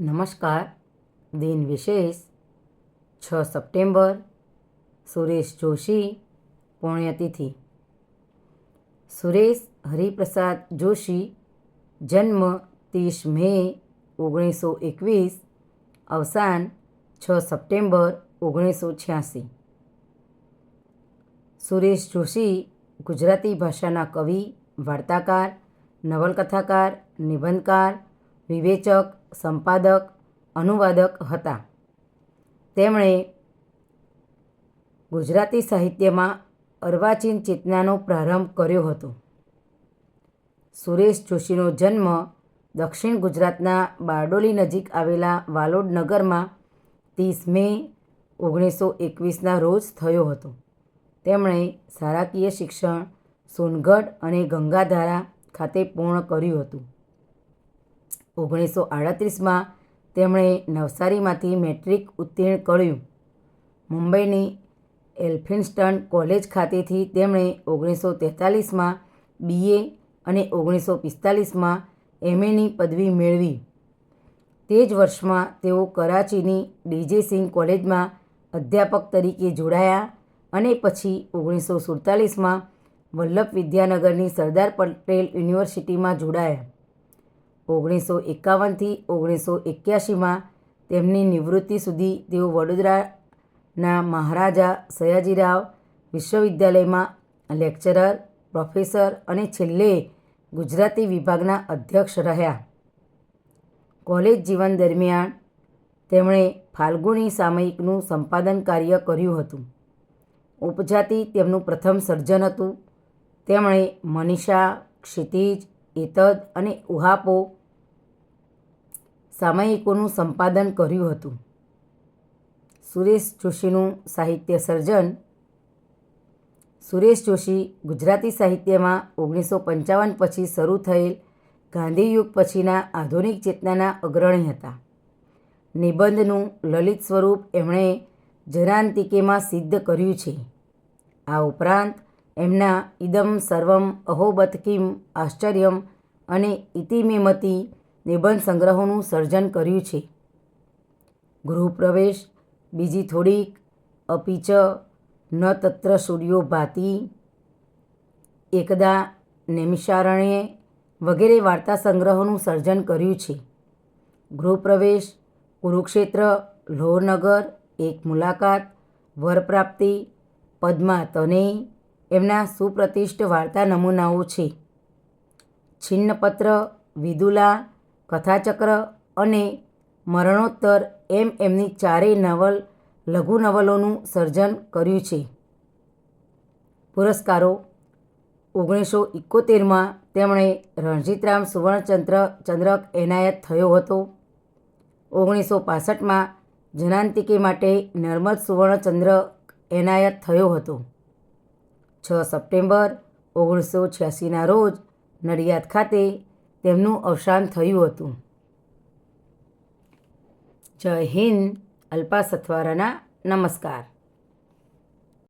નમસ્કાર. દિન વિશેષ છ સપ્ટેમ્બર, સુરેશ જોશી, પુણ્યતિથિ. સુરેશ હરિપ્રસાદ જોશી, જન્મ ત્રીસ મે, ઓગણીસો એકવીસ, અવસાન છ સપ્ટેમ્બર, ઓગણીસો છ્યાસી. સુરેશ જોશી ગુજરાતી ભાષાના કવિ, વાર્તાકાર, નવલકથાકાર, નિબંધકાર વિવેચક, સંપાદક, અનુવાદક હતા. તેમણે ગુજરાતી સાહિત્યમાં અર્વાચીન ચેતનાનો પ્રારંભ કર્યો હતો. સુરેશ જોશીનો જન્મ દક્ષિણ ગુજરાતના બારડોલી નજીક આવેલા વાલોડ નગરમાં ત્રીસ મે ઓગણીસો એકવીસના રોજ થયો હતો. તેમણે શાળાકીય શિક્ષણ સોનગઢ અને ગંગાધારા ખાતે પૂર્ણ કર્યું હતું. ઓગણીસો આડત્રીસમાં તેમણે નવસારીમાંથી મેટ્રિક ઉત્તીર્ણ કર્યું. મુંબઈની એલ્ફિન્સ્ટન કોલેજ ખાતેથી તેમણે ઓગણીસો તેતાલીસમાં બીએ અને ઓગણીસો પિસ્તાલીસમાં એમએની પદવી મેળવી. તે જ વર્ષમાં તેઓ કરાચીની ડીજે સિંહ કોલેજમાં અધ્યાપક તરીકે જોડાયા અને પછી ઓગણીસો સુડતાલીસમાં વલ્લભ વિદ્યાનગરની સરદાર પટેલ યુનિવર્સિટીમાં જોડાયા. ઓગણીસો એકાવનથી ઓગણીસો એક્યાસીમાં તેમની નિવૃત્તિ સુધી તેઓ વડોદરાના મહારાજા સયાજીરાવ વિશ્વવિદ્યાલયમાં લેક્ચરર, પ્રોફેસર અને છેલ્લે ગુજરાતી વિભાગના અધ્યક્ષ રહ્યા. કોલેજ જીવન દરમિયાન તેમણે ફાલ્ગુની સામયિકનું સંપાદન કાર્ય કર્યું હતું. ઉપજાતિ તેમનું પ્રથમ સર્જન હતું. તેમણે મનીષા, ક્ષિતિજ, એતદ અને ઉહાપો સામયિકોનું સંપાદન કર્યું હતું. સુરેશ જોશીનું સાહિત્ય સર્જન. સુરેશ જોશી ગુજરાતી સાહિત્યમાં ઓગણીસો પંચાવન પછી શરૂ થયેલ ગાંધીયુગ પછીના આધુનિક ચેતનાના અગ્રણી હતા. નિબંધનું લલિત સ્વરૂપ એમણે જરાંતિકેમાં સિદ્ધ કર્યું છે. આ ઉપરાંત એમના ઇદમ સર્વમ અહોબત આશ્ચર્યમ અને ઇતિમેમતી નિબંધ સંગ્રહોનું સર્જન કર્યું છે. ગૃહપ્રવેશ, બીજી થોડીક, અપીચ ન તત્ર સૂર્યો ભાતિ, એકદા, નૈમિષારણ્યે વગેરે વાર્તા સંગ્રહોનું સર્જન કર્યું છે. ગૃહપ્રવેશ, કુરુક્ષેત્ર, લોહનગર, એક મુલાકાત, વરપ્રાપ્તિ પદ્મા તનેય એમના સુપ્રતિષ્ઠ વાર્તા નમૂનાઓ છે. છિન્નપત્ર, વિદુલા કથાચક્ર અને મરણોત્તર એમ એમની ચારેય નવલ, લઘુ નવલોનું સર્જન કર્યું છે. પુરસ્કારો ઓગણીસો એકોતેરમાં તેમણે રણજીતરામ સુવર્ણચંદ્ર, ચંદ્રક એનાયત થયો હતો. ઓગણીસો પાસઠમાં જનાંતિકે માટે નર્મદ સુવર્ણચંદ્રક એનાયત થયો હતો. છ સપ્ટેમ્બર ઓગણીસો છ્યાસીના રોજ નડિયાદ ખાતે તેમનું અવસાન થયું હતું. જય હિન્દ અલ્પા સથવારાના નમસ્કાર.